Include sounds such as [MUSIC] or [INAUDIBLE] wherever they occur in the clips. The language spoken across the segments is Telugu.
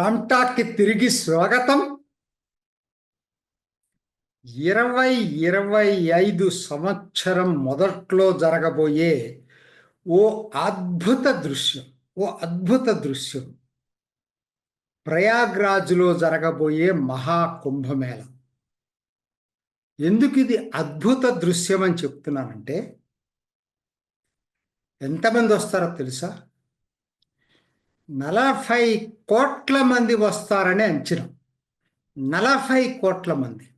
రామ్టాక్కి తిరిగి స్వాగతం. ఇరవై ఇరవై ఐదు సంవత్సరం మొదట్లో జరగబోయే ఓ అద్భుత దృశ్యం ఓ అద్భుత దృశ్యం. ప్రయాగ్రాజ్లో జరగబోయే మహాకుంభమేళ. ఎందుకు ఇది అద్భుత దృశ్యం అని చెప్తున్నానంటే ఎంతమంది వస్తారో తెలుసా? నలభై కోట్ల మంది వస్తారని అంచనా. నలభై కోట్ల మంది.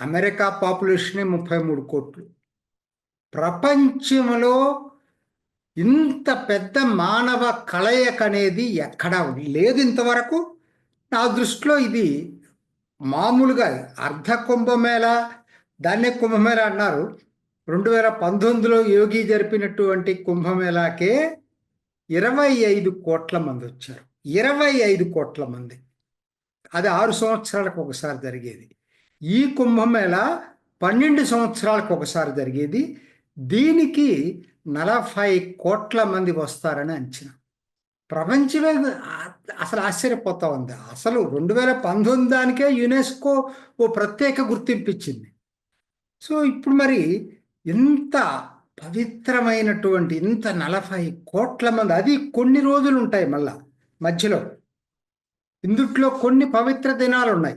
అమెరికా పాపులేషనే ముప్పై మూడు కోట్లు. ప్రపంచంలో ఇంత పెద్ద మానవ కలయిక అనేది ఎక్కడా లేదు ఇంతవరకు. నా దృష్టిలో ఇది మామూలుగా అర్ధ కుంభమేళ దాన్నే కుంభమేళ అన్నారు. రెండు వేల పంతొమ్మిదిలో యోగి జరిపినటువంటి కుంభమేళాకే ఇరవై ఐదు కోట్ల మంది వచ్చారు. ఇరవై ఐదు కోట్ల మంది. అది ఆరు సంవత్సరాలకు ఒకసారి జరిగేది. ఈ కుంభమేళ పన్నెండు సంవత్సరాలకు ఒకసారి జరిగేది. దీనికి నలభై కోట్ల మంది వస్తారని అంచనా. ప్రపంచమే అసలు ఆశ్చర్యపోతా ఉంది. అసలు రెండు వేల పంతొమ్మిది దానికే యునెస్కో ఓ ప్రత్యేక గుర్తింపు ఇచ్చింది. సో ఇప్పుడు మరి ఇంత పవిత్రమైనటువంటి ఇంత నలభై కోట్ల మంది అది కొన్ని రోజులు ఉంటాయి మళ్ళా మధ్యలో. ఇందుట్లో కొన్ని పవిత్ర దినాలు ఉన్నాయి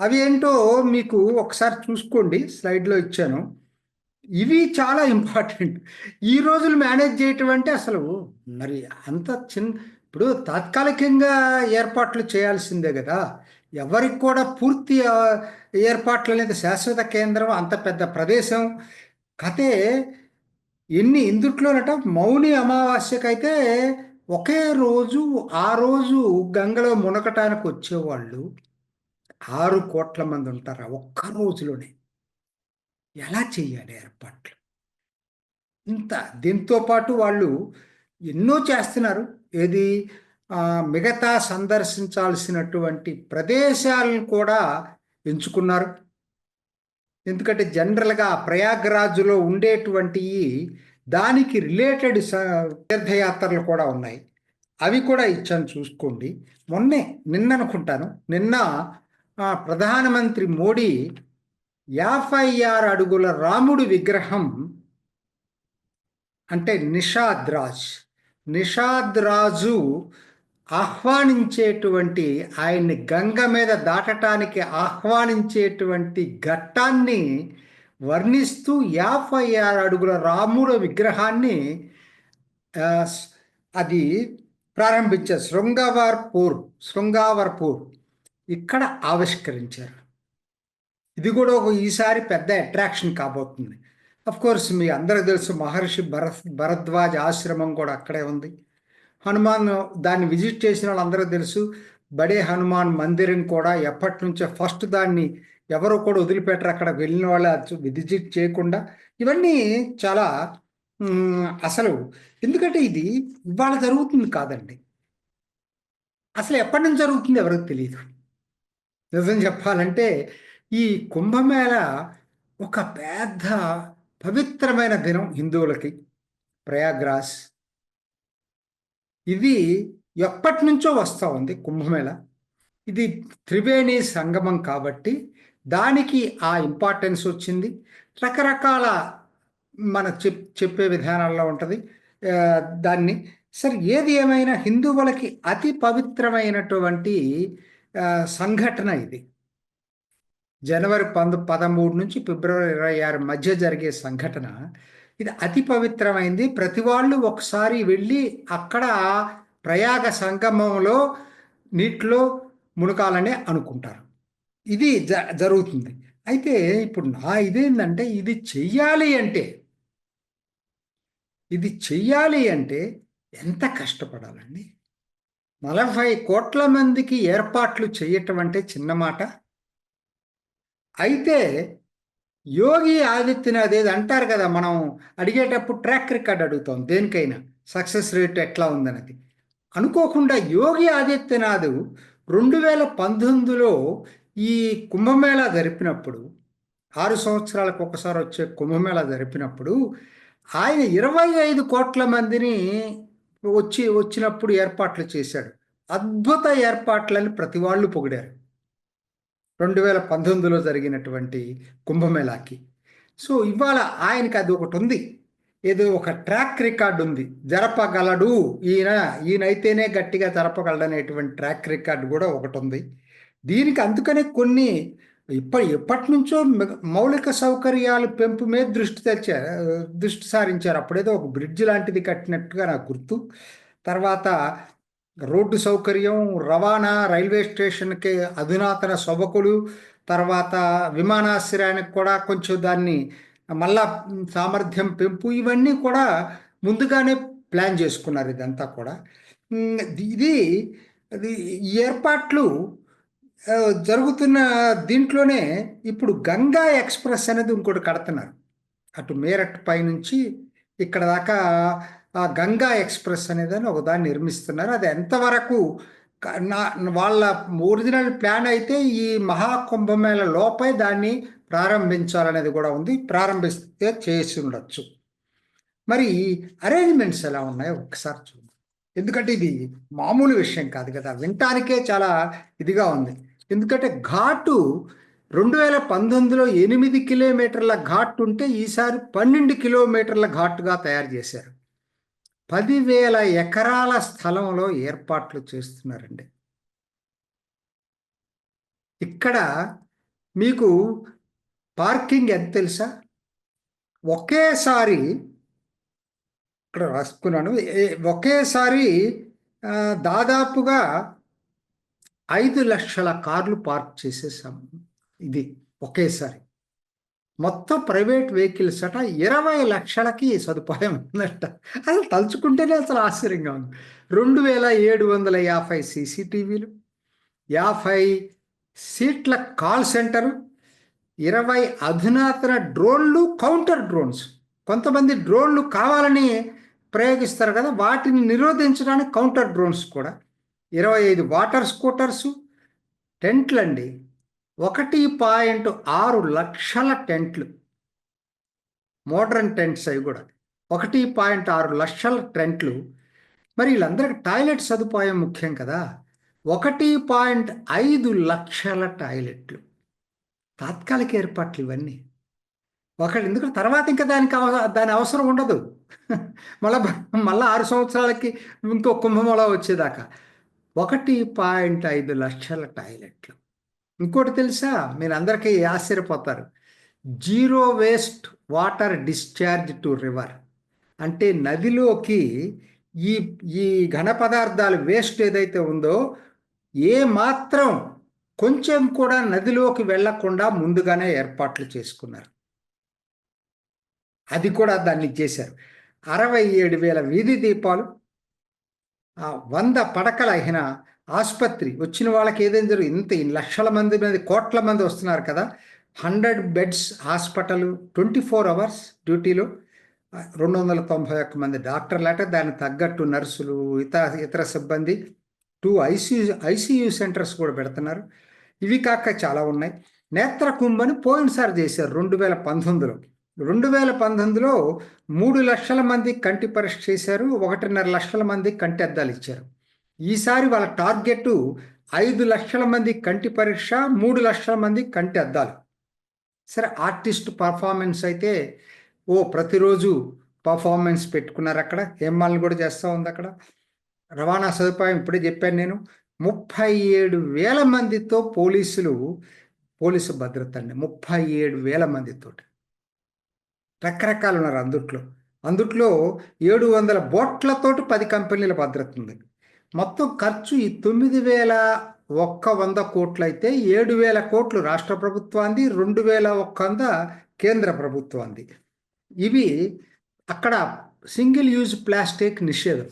అవి ఏంటో మీకు ఒకసారి చూసుకోండి స్లైడ్లో ఇచ్చాను. ఇవి చాలా ఇంపార్టెంట్. ఈ రోజులు మేనేజ్ చేయటం అంటే అసలు మరి అంత చిన్న ఇప్పుడు తాత్కాలికంగా ఏర్పాట్లు చేయాల్సిందే కదా. ఎవరికి కూడా పూర్తి ఏర్పాట్లు అనేది శాశ్వత కేంద్రం అంత పెద్ద ప్రదేశం. కథే ఎన్ని ఇందుట్లోనట మౌని అమావాస్యకైతే ఒకే రోజు ఆ రోజు గంగలో మునకటానికి వచ్చేవాళ్ళు ఆరు కోట్ల మంది ఉంటారా ఒక్క రోజులోనే? ఎలా చేయాలి ఏర్పాట్లు? ఇంత దీంతో పాటు వాళ్ళు ఎన్నో చేస్తున్నారు. ఏది? మిగతా సందర్శించాల్సినటువంటి ప్రదేశాలను కూడా ఎంచుకున్నారు. ఎందుకంటే జనరల్గా ప్రయాగరాజులో ఉండేటువంటి దానికి రిలేటెడ్ తీర్థయాత్రలు కూడా ఉన్నాయి. అవి కూడా ఇచ్చాను చూసుకోండి. మొన్నే నిన్న అనుకుంటాను నిన్న ప్రధానమంత్రి మోడీ యాభై ఆరు అడుగుల రాముడు విగ్రహం అంటే నిషాద్ రాజ్ నిషాద్ రాజు ఆహ్వానించేటువంటి ఆయన్ని గంగ మీద దాటటానికి ఆహ్వానించేటువంటి ఘట్టాన్ని వర్ణిస్తూ యాభై ఆరు అడుగుల రాముల విగ్రహాన్ని అది ప్రారంభించారు. శృంగవర్పూర్ శృంగావర్పూర్. ఇక్కడ ఆవిష్కరించారు. ఇది కూడా ఒక ఈసారి పెద్ద అట్రాక్షన్ కాబోతుంది. అఫ్ కోర్స్ మీ అందరికీ తెలుసు మహర్షి భరత్ భరద్వాజ్ ఆశ్రమం కూడా అక్కడే ఉంది. హనుమాన్ దాన్ని విజిట్ చేసిన వాళ్ళందరూ తెలుసు. బడే హనుమాన్ మందిరం కూడా ఎప్పటి నుంచో ఫస్ట్ దాన్ని ఎవరు కూడా వదిలిపెట్టరు. అక్కడ వెళ్ళిన వాళ్ళు విజిట్ చేయకుండా. ఇవన్నీ చాలా అసలు ఎందుకంటే ఇది ఇవాళ జరుగుతుంది కాదండి. అసలు ఎప్పటి నుంచి జరుగుతుంది ఎవరికి తెలియదు నిజం చెప్పాలంటే ఈ కుంభమేళ ఒక పెద్ద పవిత్రమైన దినం హిందువులకి. ప్రయాగ్రాస్ ఇది ఎప్పటి నుంచో వస్తూ ఉంది కుంభమేళ. ఇది త్రివేణి సంగమం కాబట్టి దానికి ఆ ఇంపార్టెన్స్ వచ్చింది. రకరకాల మన చెప్ చెప్పే విధానాల్లో ఉంటుంది. దాన్ని. సరే ఏది ఏమైనా హిందువులకి అతి పవిత్రమైనటువంటి సంఘటన ఇది. జనవరి పంద పదమూడు నుంచి ఫిబ్రవరి ఇరవై ఆరు మధ్య జరిగే సంఘటన. ఇది అతి పవిత్రమైంది. ప్రతి వాళ్ళు ఒకసారి వెళ్ళి అక్కడ ప్రయాగ సంగమంలో నీటిలో మునకాలనే అనుకుంటారు. ఇది జ జరుగుతుంది. అయితే ఇప్పుడు నా ఇదేంటంటే ఇది చెయ్యాలి అంటే ఇది చెయ్యాలి అంటే ఎంత కష్టపడాలండి? నలభై కోట్ల మందికి ఏర్పాట్లు చేయటం అంటే చిన్న మాట. అయితే యోగి ఆదిత్యనాథ్ ఏది అంటారు కదా మనం అడిగేటప్పుడు ట్రాక్ రికార్డ్ అడుగుతాం దేనికైనా. సక్సెస్ రేట్ ఎట్లా ఉందన్నది. అనుకోకుండా యోగి ఆదిత్యనాథ్ రెండు వేల పంతొమ్మిదిలో ఈ కుంభమేళా జరిపినప్పుడు ఆరు సంవత్సరాలకు ఒకసారి వచ్చే కుంభమేళా జరిపినప్పుడు ఆయన ఇరవై ఐదు కోట్ల మందిని వచ్చి వచ్చినప్పుడు ఏర్పాట్లు చేశాడు. అద్భుత ఏర్పాట్లని ప్రతి వాళ్ళు పొగిడారు. రెండు వేల పంతొమ్మిదిలో జరిగినటువంటి కుంభమేళాకి. సో ఇవాళ ఆయనకి అది ఒకటి ఉంది. ఏదో ఒక ట్రాక్ రికార్డ్ ఉంది. జరపగలడు. ఈయన ఈయనైతేనే గట్టిగా జరపగలడనేటువంటి ట్రాక్ రికార్డు కూడా ఒకటి ఉంది. దీనికి అందుకనే కొన్ని ఇప్పటి ఎప్పటి నుంచో మౌలిక సౌకర్యాలు పెంపు మీద దృష్టి తెచ్చారు దృష్టి సారించారు. అప్పుడేదో ఒక బ్రిడ్జ్ లాంటిది కట్టినట్టుగా నాకు గుర్తు. తర్వాత రోడ్డు సౌకర్యం రవాణా రైల్వే స్టేషన్కి అధునాతన సొబకులు తర్వాత విమానాశ్రయానికి కూడా కొంచెం దాన్ని మళ్ళా సామర్థ్యం పెంపు ఇవన్నీ కూడా ముందుగానే ప్లాన్ చేసుకున్నారు ఇదంతా కూడా. ఇది అది ఈ ఏర్పాట్లు జరుగుతున్న దీంట్లోనే ఇప్పుడు గంగా ఎక్స్ప్రెస్ అనేది ఇంకోటి కడుతున్నారు. అటు మేరట్ పైనుంచి ఇక్కడ దాకా ఆ గంగా ఎక్స్ప్రెస్ అనేది ఒకదాన్ని నిర్మిస్తున్నారు. అది ఎంతవరకు నా వాళ్ళ ఒరిజినల్ ప్లాన్ అయితే ఈ మహాకుంభమేళ లోపే దాన్ని ప్రారంభించాలనేది కూడా ఉంది. ప్రారంభిస్తే చేసి ఉండొచ్చు. మరి అరేంజ్మెంట్స్ ఎలా ఉన్నాయో ఒకసారి చూద్దాం. ఎందుకంటే ఇది మామూలు విషయం కాదు కదా. వినటానికే చాలా ఇదిగా ఉంది. ఎందుకంటే ఘాటు రెండు వేల పంతొమ్మిదిలో ఎనిమిది కిలోమీటర్ల ఘాట్ ఉంటే ఈసారి పన్నెండు కిలోమీటర్ల ఘాటుగా తయారు చేశారు. పదివేల ఎకరాల స్థలంలో ఏర్పాట్లు చేస్తున్నారండి. ఇక్కడ మీకు పార్కింగ్ ఎంత తెలుసా? ఒకేసారి ఇక్కడ రాసుకున్నాను. ఒకేసారి దాదాపుగా ఐదు లక్షల కార్లు పార్క్ చేసేసాం. ఇది ఒకేసారి. మొత్తం ప్రైవేట్ వెహికల్స్ అట ఇరవై లక్షలకి సదుపాయం ఉందట. అసలు తలుచుకుంటేనే అసలు ఆశ్చర్యంగా ఉంది. రెండు వేల ఏడు వందల యాభై సీసీటీవీలు యాభై సీట్ల కాల్ సెంటరు ఇరవై అధునాతన డ్రోన్లు కౌంటర్ డ్రోన్స్. కొంతమంది డ్రోన్లు కావాలని ప్రయోగిస్తారు కదా వాటిని నిరోధించడానికి కౌంటర్ డ్రోన్స్ కూడా. ఇరవై ఐదు వాటర్ స్కూటర్సు టెంట్లు అండి ఒకటి పాయింట్ ఆరు లక్షల టెంట్లు. మోడర్న్ టెంట్స్ అవి కూడా. ఒకటి పాయింట్ ఆరు లక్షల టెంట్లు. మరి వీళ్ళందరికీ టాయిలెట్ సదుపాయం ముఖ్యం కదా. ఒకటి పాయింట్ ఐదు లక్షల టాయిలెట్లు. తాత్కాలిక ఏర్పాట్లు ఇవన్నీ. ఒకటి ఎందుకంటే తర్వాత ఇంకా దానికి అవ- దాని అవసరం ఉండదు. [LAUGHS] మళ్ళా మళ్ళీ ఆరు సంవత్సరాలకి ఇంకో కుంభమలా వచ్చేదాకా. ఒకటి పాయింట్ ఐదు లక్షల టాయిలెట్లు. ఇంకోటి తెలుసా? మీరు అందరికీ ఆశ్చర్యపోతారు. Zero waste water discharge to river. అంటే నదిలోకి ఈ ఈ ఘన పదార్థాలు వేస్ట్ ఏదైతే ఉందో ఏ మాత్రం కొంచెం కూడా నదిలోకి వెళ్ళకుండా ముందుగానే ఏర్పాట్లు చేసుకున్నారు. అది కూడా దాన్ని చేశారు. అరవై ఏడు వేల వీధి దీపాలు ఆ వంద పడకల అయిన ఆసుపత్రి వచ్చిన వాళ్ళకి ఏదైనా జరుగు ఇంత లక్షల మంది మీద కోట్ల మంది వస్తున్నారు కదా. Hundred beds hospital twenty four hours డ్యూటీలో. రెండు వందల తొంభై ఒక్క మంది డాక్టర్లు అంటే దానికి తగ్గట్టు నర్సులు ఇతర ఇతర సిబ్బంది. టూ ఐసీయూ ఐసీయూ సెంటర్స్ కూడా పెడుతున్నారు. ఇవి కాక చాలా ఉన్నాయి. నేత్ర కుంభని పోయినసారి చేశారు రెండు వేల పంతొమ్మిదిలో. రెండు వేల పంతొమ్మిదిలో మూడు లక్షల మంది కంటి పరీక్ష చేశారు ఒకటిన్నర లక్షల మంది కంటి అద్దాలు ఇచ్చారు. ఈసారి వాళ్ళ టార్గెట్ ఐదు లక్షల మంది కంటి పరీక్ష మూడు లక్షల మంది కంటి అద్దాలు. సరే ఆర్టిస్ట్ పర్ఫార్మెన్స్ అయితే ఓ ప్రతిరోజు పర్ఫార్మెన్స్ పెట్టుకున్నారు అక్కడ. హేమాలను కూడా చేస్తూ ఉంది అక్కడ. రవాణా సదుపాయం ఇప్పుడే చెప్పాను నేను. ముప్పై ఏడు వేల మందితో పోలీసులు పోలీసు భద్రత అండి. ముప్పై ఏడు వేల మందితోటి. రకరకాలు ఉన్నారు అందుట్లో. అందుట్లో ఏడు వందల బోట్లతోటి పది కంపెనీల భద్రత ఉంది. మొత్తం ఖర్చు ఈ తొమ్మిది వేల ఒక్క వంద కోట్లు అయితే ఏడు వేల కోట్లు రాష్ట్ర ప్రభుత్వాన్ని రెండు వేల ఒక్క వంద కేంద్ర ప్రభుత్వాన్ని ఇవి అక్కడ సింగిల్ యూజ్ ప్లాస్టిక్ నిషేధం.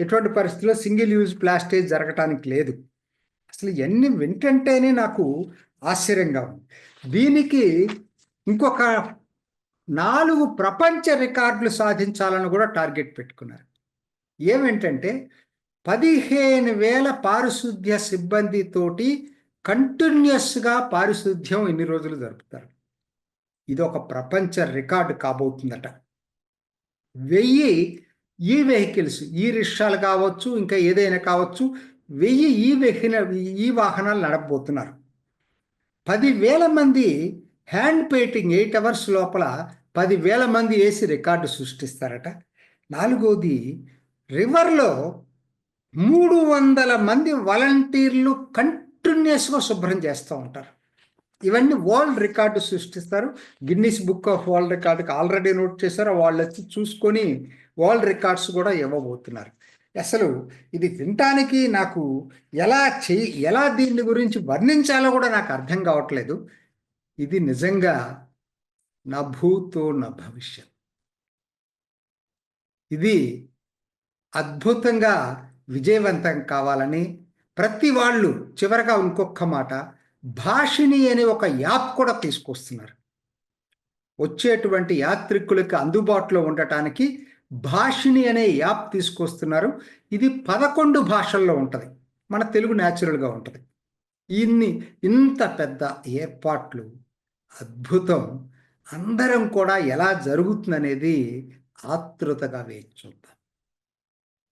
ఎటువంటి పరిస్థితుల్లో సింగిల్ యూజ్ ప్లాస్టిక్ జరగటానికి లేదు. అసలు ఎన్ని వింటంటేనే నాకు ఆశ్చర్యంగా ఉంది. దీనికి ఇంకొక నాలుగు ప్రపంచ రికార్డులు సాధించాలని కూడా టార్గెట్ పెట్టుకున్నారు. ఏమేంటంటే పదిహేను వేల పారిశుద్ధ్య సిబ్బందితోటి కంటిన్యూస్గా పారిశుద్ధ్యం ఎన్ని రోజులు జరుపుతారు? ఇది ఒక ప్రపంచ రికార్డు కాబోతుందట. వెయ్యి ఈ వెహికల్స్ ఈ రిక్షాలు కావచ్చు ఇంకా ఏదైనా కావచ్చు వెయ్యి ఈ వెహిన ఈ వాహనాలు నడపబోతున్నారు. పదివేల మంది హ్యాండ్ పెయింటింగ్ ఎయిట్ అవర్స్ లోపల పదివేల మంది వేసి రికార్డు సృష్టిస్తారట. నాలుగోది రివర్లో మూడు వందల మంది వాలంటీర్లు కంటిన్యూస్గా శుభ్రం చేస్తూ ఉంటారు. ఇవన్నీ వరల్డ్ రికార్డు సృష్టిస్తారు. గిన్నీస్ బుక్ ఆఫ్ వరల్డ్ రికార్డుకి ఆల్రెడీ నోట్ చేశారు. వాళ్ళు వచ్చి చూసుకొని వరల్డ్ రికార్డ్స్ కూడా ఇవ్వబోతున్నారు. అసలు ఇది వినటానికి నాకు ఎలా చేయి ఎలా దీని గురించి వర్ణించాలో కూడా నాకు అర్థం కావట్లేదు. ఇది నిజంగా నా భూతో నా భవిష్యత్. ఇది అద్భుతంగా విజయవంతం కావాలని ప్రతి వాళ్ళు చివరగా ఇంకొక మాట భాషిని అనే ఒక యాప్ కూడా తీసుకొస్తున్నారు. వచ్చేటువంటి యాత్రికులకు అందుబాటులో ఉండటానికి భాషిని అనే యాప్ తీసుకొస్తున్నారు. ఇది పదకొండు భాషల్లో ఉంటుంది. మన తెలుగు న్యాచురల్గా ఉంటుంది. ఇన్ని ఇంత పెద్ద ఏర్పాట్లు అద్భుతం అందరం కూడా ఎలా జరుగుతుందనేది ఆతృతగా వేచి చూద్దాం.